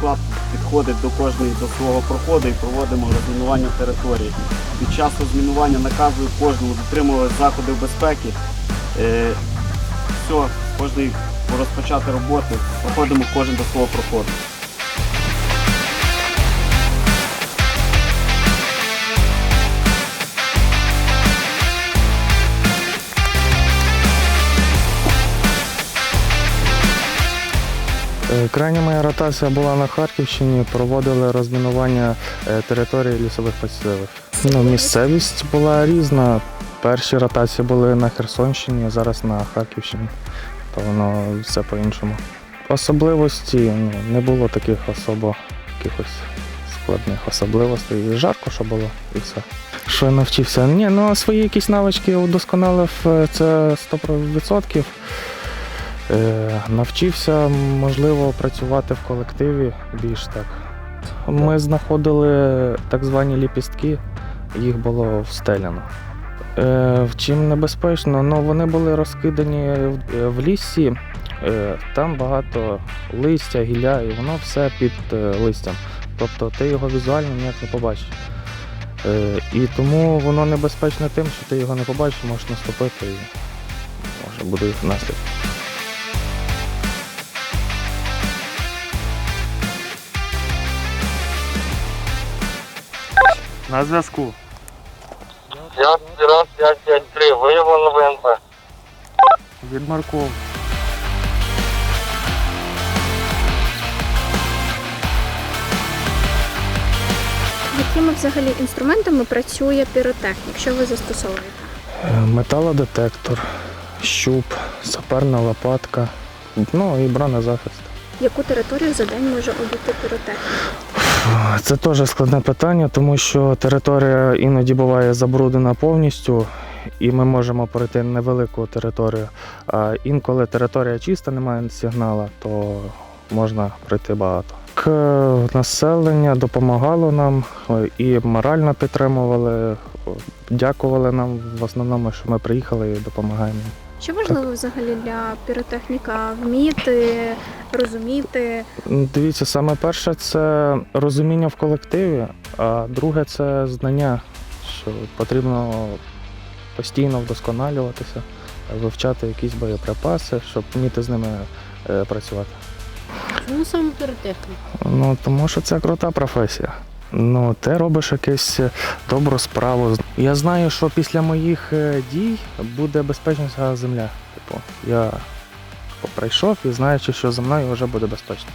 Склад підходить до кожної до свого проходу і проводимо розмінування території. Під час розмінування наказую кожному дотримуватися заходів безпеки. Е, все, кожний розпочати роботу, проходимо кожен до свого проходу. Крайня моя ротація була на Харківщині, проводили розмінування е, території лісових масивів. Ну, місцевість була різна. Перші ротації були на Херсонщині, зараз на Харківщині. То воно все по-іншому. Особливості ну, не було таких особо якихось складних особливостей. Жарко, що було, і все. Що я навчився? Ні, ну свої якісь навички удосконалив е, це 100%. Е, навчився, можливо, працювати в колективі більш так. Ми знаходили так звані ліпістки, їх було встеляно. Е, в чим небезпечно? Ну, вони були розкидані в, лісі, е, там багато листя, гілля, і воно все під листям. Тобто ти його візуально ніяк не побачиш. І тому воно небезпечне тим, що ти його не побачиш, можеш наступити і може буде наслідки. На зв'язку. 5 раз 553, виявлено ВНП. Від Марков. Якими взагалі інструментами працює піротехнік, що ви застосовуєте? Е, Металодетектор, щуп, саперна лопатка, ну і бронезахист. Яку територію за день може обійти піротехнік? Це теж складне питання, тому що територія іноді буває забруднена повністю, і ми можемо пройти невелику територію. А інколи територія чиста, немає сигналу, то можна пройти багато. Населення допомагало нам е, і морально підтримували, дякували нам в основному, що ми приїхали і допомагаємо. Що важливо взагалі для піротехніка вміти, розуміти? Дивіться, саме перше це розуміння в колективі, а друге це знання, що потрібно постійно вдосконалюватися, вивчати якісь боєприпаси, щоб вміти з ними е, працювати. Чому саме піротехнік? Ну тому що це крута професія. Ну, ти робиш якусь добру справу. Я знаю, що після моїх е, дій буде безпечніша земля. Типу, я прийшов і знаючи, що за мною вже буде безпечно.